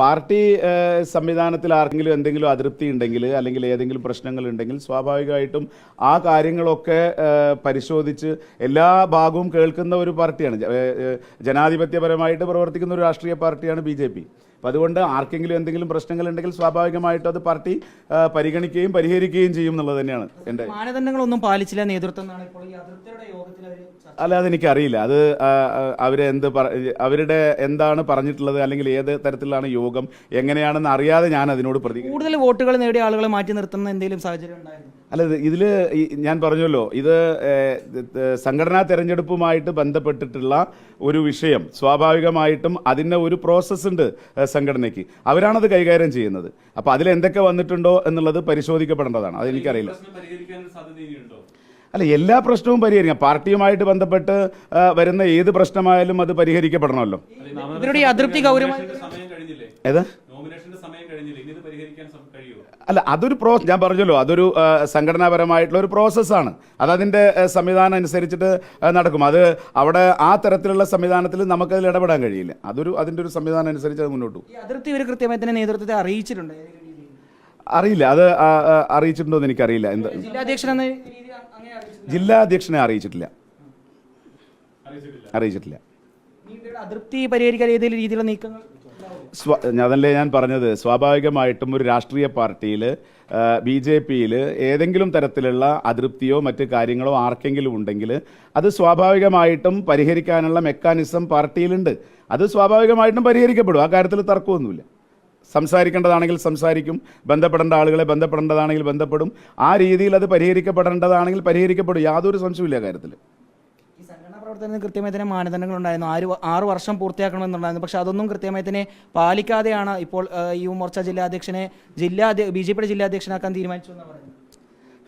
Party സംവിധാനത്തിൽ ആർക്കെങ്കിലും എന്തെങ്കിലും അതൃപ്തി ഉണ്ടെങ്കിൽ അല്ലെങ്കിൽ ഏതെങ്കിലും പ്രശ്നങ്ങൾ ഉണ്ടെങ്കിൽ സ്വാഭാവികമായിട്ടും ആ കാര്യങ്ങളൊക്കെ പരിശോധിച്ച് എല്ലാ ഭാഗവും കേൾക്കുന്ന ഒരു പാർട്ടിയാണ്. ജനാധിപത്യപരമായിട്ട് പ്രവർത്തിക്കുന്ന ഒരു രാഷ്ട്രീയ പാർട്ടിയാണ് ബി ജെ പി അപ്പം അതുകൊണ്ട് ആർക്കെങ്കിലും എന്തെങ്കിലും പ്രശ്നങ്ങൾ ഉണ്ടെങ്കിൽ സ്വാഭാവികമായിട്ടും അത് പാർട്ടി പരിഗണിക്കുകയും പരിഹരിക്കുകയും ചെയ്യും എന്നുള്ളത് തന്നെയാണ് എന്റെ മാനദണ്ഡങ്ങളൊന്നും പാലിച്ചില്ല നേതൃത്വം അല്ല അതെനിക്കറിയില്ല. അത് അവരെന്ത് പറ അവരുടെ എന്താണ് പറഞ്ഞിട്ടുള്ളത് അല്ലെങ്കിൽ ഏത് തരത്തിലാണ് യോഗം എങ്ങനെയാണെന്ന് അറിയാതെ ഞാൻ അതിനോട് പ്രതി കൂടുതൽ വോട്ടുകൾ നേടിയ ആളുകളെ മാറ്റി നിർത്തുന്ന എന്തെങ്കിലും സാഹചര്യം ഉണ്ടായിരുന്നു? അല്ല ഇതിൽ ഇതിൽ ഞാൻ പറഞ്ഞല്ലോ ഇത് സംഘടനാ തെരഞ്ഞെടുപ്പുമായിട്ട് ബന്ധപ്പെട്ടിട്ടുള്ള ഒരു വിഷയം. സ്വാഭാവികമായിട്ടും അതിന്റെ ഒരു പ്രോസസ്സ് ഉണ്ട് സംഘടനയ്ക്ക്. അവരാണത് കൈകാര്യം ചെയ്യുന്നത്. അപ്പോൾ അതിൽ എന്തൊക്കെ വന്നിട്ടുണ്ടോ എന്നുള്ളത് പരിശോധിക്കപ്പെടേണ്ടതാണ്. അതെനിക്കറിയില്ല അല്ല എല്ലാ പ്രശ്നവും പരിഹരിക്കാം. പാർട്ടിയുമായിട്ട് ബന്ധപ്പെട്ട് വരുന്ന ഏത് പ്രശ്നമായാലും അത് പരിഹരിക്കപ്പെടണമല്ലോ. ഇവരുടെ അതൃപ്തി കഴിഞ്ഞില്ലേ? ഏത്? അല്ല അതൊരു പ്രോ ഞാൻ പറഞ്ഞല്ലോ അതൊരു സംഘടനാപരമായിട്ടുള്ള ഒരു പ്രോസസ്സാണ്. അതതിന്റെ സംവിധാനം അനുസരിച്ചിട്ട് നടക്കും. അത് അവിടെ ആ തരത്തിലുള്ള സംവിധാനത്തിൽ നമുക്കതിൽ ഇടപെടാൻ കഴിയില്ല. അതൊരു അതിന്റെ ഒരു സംവിധാനം അനുസരിച്ച് അത് മുന്നോട്ട് പോകും. ഈ അതിർത്തി ഇവർ കൃത്യമായി തന്നെ നേതൃത്വത്തെ അറിയിച്ചിട്ടുണ്ട്? അറിയില്ല. അത് അറിയിച്ചിട്ടുണ്ടോ എന്ന് എനിക്കറിയില്ല. എന്താ? ജില്ലാ അധ്യക്ഷനെ അറിയിച്ചിട്ടില്ല. അറിയിച്ചിട്ടില്ല. അതിർത്തി പരിഹരിക്കാൻ ഏതെങ്കിലും രീതിയിലുള്ള നീക്കങ്ങൾ അതല്ലേ ഞാൻ പറഞ്ഞത്? സ്വാഭാവികമായിട്ടും ഒരു രാഷ്ട്രീയ പാർട്ടിയിൽ ബി ജെ പിയിൽ ഏതെങ്കിലും തരത്തിലുള്ള അതൃപ്തിയോ മറ്റ് കാര്യങ്ങളോ ആർക്കെങ്കിലും ഉണ്ടെങ്കിൽ അത് സ്വാഭാവികമായിട്ടും പരിഹരിക്കാനുള്ള മെക്കാനിസം പാർട്ടിയിലുണ്ട്. അത് സ്വാഭാവികമായിട്ടും പരിഹരിക്കപ്പെടും. ആ കാര്യത്തിൽ തർക്കമൊന്നുമില്ല. സംസാരിക്കേണ്ടതാണെങ്കിൽ സംസാരിക്കും. ബന്ധപ്പെടേണ്ട ആളുകളെ ബന്ധപ്പെടേണ്ടതാണെങ്കിൽ ബന്ധപ്പെടും. ആ രീതിയിൽ അത് പരിഹരിക്കപ്പെടേണ്ടതാണെങ്കിൽ പരിഹരിക്കപ്പെടും. യാതൊരു സംശയമില്ല കാര്യത്തിൽ പ്രവർത്തനത്തിന് കൃത്യമായി തന്നെ മാനദണ്ഡങ്ങൾ ഉണ്ടായിരുന്നു. ആറ് ആറ് വർഷം പൂർത്തിയാക്കണമെന്നുണ്ടായിരുന്നു. പക്ഷെ അതൊന്നും കൃത്യമായി തന്നെ പാലിക്കാതെയാണ് ഇപ്പോൾ ആ, യുവമോർച്ച ജില്ലാധ്യക്ഷനെ ജില്ലാ ബി ജെ പിയുടെ ജില്ലാധ്യക്ഷനാക്കാൻ തീരുമാനിച്ചു എന്ന് പറയുന്നത്?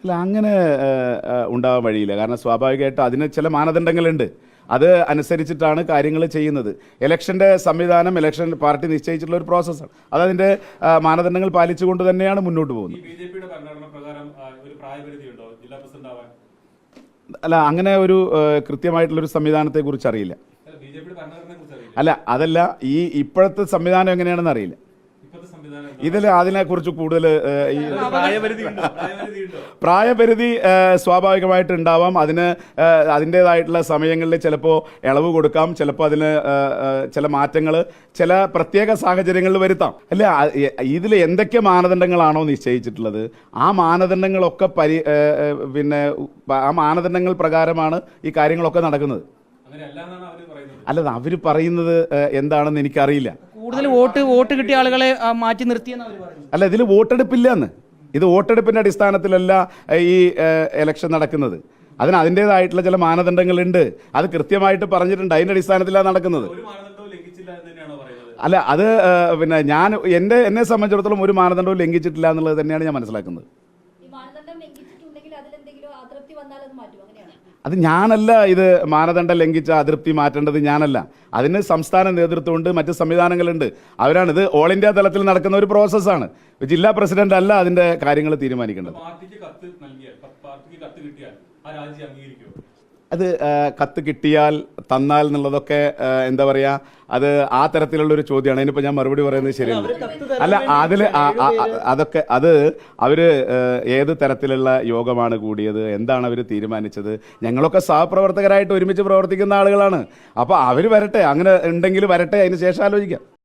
അല്ല അങ്ങനെ ഉണ്ടാവാൻ വഴിയില്ല. കാരണം സ്വാഭാവികമായിട്ട് അതിന് ചില മാനദണ്ഡങ്ങളുണ്ട്. അത് അനുസരിച്ചിട്ടാണ് കാര്യങ്ങൾ ചെയ്യുന്നത്. ഇലക്ഷന്റെ സംവിധാനം ഇലക്ഷൻ പാർട്ടി നിശ്ചയിച്ചിട്ടുള്ള ഒരു പ്രോസസ്സാണ്. അത് അതിന്റെ മാനദണ്ഡങ്ങൾ പാലിച്ചുകൊണ്ട് തന്നെയാണ് മുന്നോട്ട് പോകുന്നത്. അല്ല അങ്ങനെ ഒരു കൃത്യമായിട്ടുള്ളൊരു സംവിധാനത്തെക്കുറിച്ച് അറിയില്ല അല്ല ബി ജെ കുറിച്ച് അറിയില്ല അല്ല അതല്ല ഈ ഇപ്പോഴത്തെ സംവിധാനം എങ്ങനെയാണെന്ന് അറിയില്ല? ഇതിൽ അതിനെക്കുറിച്ച് കൂടുതൽ ഈ പ്രായപരിധി സ്വാഭാവികമായിട്ട് ഉണ്ടാവാം അതിന് അതിന്റേതായിട്ടുള്ള സമയങ്ങളിൽ ചിലപ്പോൾ ഇളവ് കൊടുക്കാം ചിലപ്പോൾ അതിന് ചില മാറ്റങ്ങൾ ചില പ്രത്യേക സാഹചര്യങ്ങളിൽ വരുത്താം. അല്ല? ഇതിൽ എന്തൊക്കെ മാനദണ്ഡങ്ങളാണോ നിശ്ചയിച്ചിട്ടുള്ളത്? ആ മാനദണ്ഡങ്ങളൊക്കെ പരി പിന്നെ ആ മാനദണ്ഡങ്ങൾ പ്രകാരമാണ് ഈ കാര്യങ്ങളൊക്കെ നടക്കുന്നത്. അല്ലത് അവർ പറയുന്നത്. എന്താണെന്ന് എനിക്കറിയില്ല. കൂടുതൽ വോട്ട് വോട്ട് കിട്ടിയ ആളുകളെ മാറ്റി നിർത്തിയെന്ന് അവർ അല്ല ഇതിൽ വോട്ടെടുപ്പില്ല എന്ന് ഇത് വോട്ടെടുപ്പിന്റെ അടിസ്ഥാനത്തിലല്ല ഈ എലക്ഷൻ നടക്കുന്നത്. അതിന് അതിന്റെതായിട്ടുള്ള ചില മാനദണ്ഡങ്ങളുണ്ട്. അത് കൃത്യമായിട്ട് പറഞ്ഞിട്ടുണ്ട്. അതിന്റെ അടിസ്ഥാനത്തിലാണ് നടക്കുന്നത്. ഒരു മാനദണ്ഡവും ലംഘിച്ചില്ല എന്ന് തന്നെയാണോ പറയുന്നത്? അല്ല അത് പിന്നെ ഞാൻ എന്റെ എന്നെ സംബന്ധിച്ചിടത്തോളം ഒരു മാനദണ്ഡവും ലംഘിച്ചിട്ടില്ല എന്നുള്ളത് തന്നെയാണ് ഞാൻ മനസ്സിലാക്കുന്നത് ഈ മാനദണ്ഡം ലംഘിച്ചിട്ടുണ്ടെങ്കിൽ അതിലെന്തെങ്കിലും അതൃപ്തി വന്നാൽ അത് മാറ്റും അങ്ങനെയാണ് അത് ഞാനല്ല ഇത് മാനദണ്ഡം ലംഘിച്ച അതൃപ്തി മാറ്റേണ്ടത് ഞാനല്ല. അതിന് സംസ്ഥാന നേതൃത്വമുണ്ട് മറ്റ് സംവിധാനങ്ങളുണ്ട്. അവരാണ് ഇത് ഓൾ ഇന്ത്യ തലത്തിൽ നടക്കുന്ന ഒരു പ്രോസസ്സാണ് ജില്ലാ പ്രസിഡന്റ് അല്ല അതിന്റെ കാര്യങ്ങൾ തീരുമാനിക്കേണ്ടത്. അത് കത്ത് കിട്ടിയാൽ തന്നാൽ എന്നുള്ളതൊക്കെ എന്താ പറയാ അത് ആ തരത്തിലുള്ള ഒരു ചോദ്യമാണ്. അതിനിപ്പോ ഞാൻ മറുപടി പറയുന്നത് ശരിയല്ല. അല്ല ആ- അതൊക്കെ അത് അവർ ആ, ഏത് തരത്തിലുള്ള യോഗമാണ് കൂടിയത് എന്താണ് അവർ തീരുമാനിച്ചത് ഞങ്ങളൊക്കെ സഹപ്രവർത്തകരായിട്ട് ഒരുമിച്ച് പ്രവർത്തിക്കുന്ന ആളുകളാണ്. അപ്പോൾ അവർ വരട്ടെ അങ്ങനെ ഉണ്ടെങ്കിൽ വരട്ടെ അതിന് ശേഷം ആലോചിക്കാം.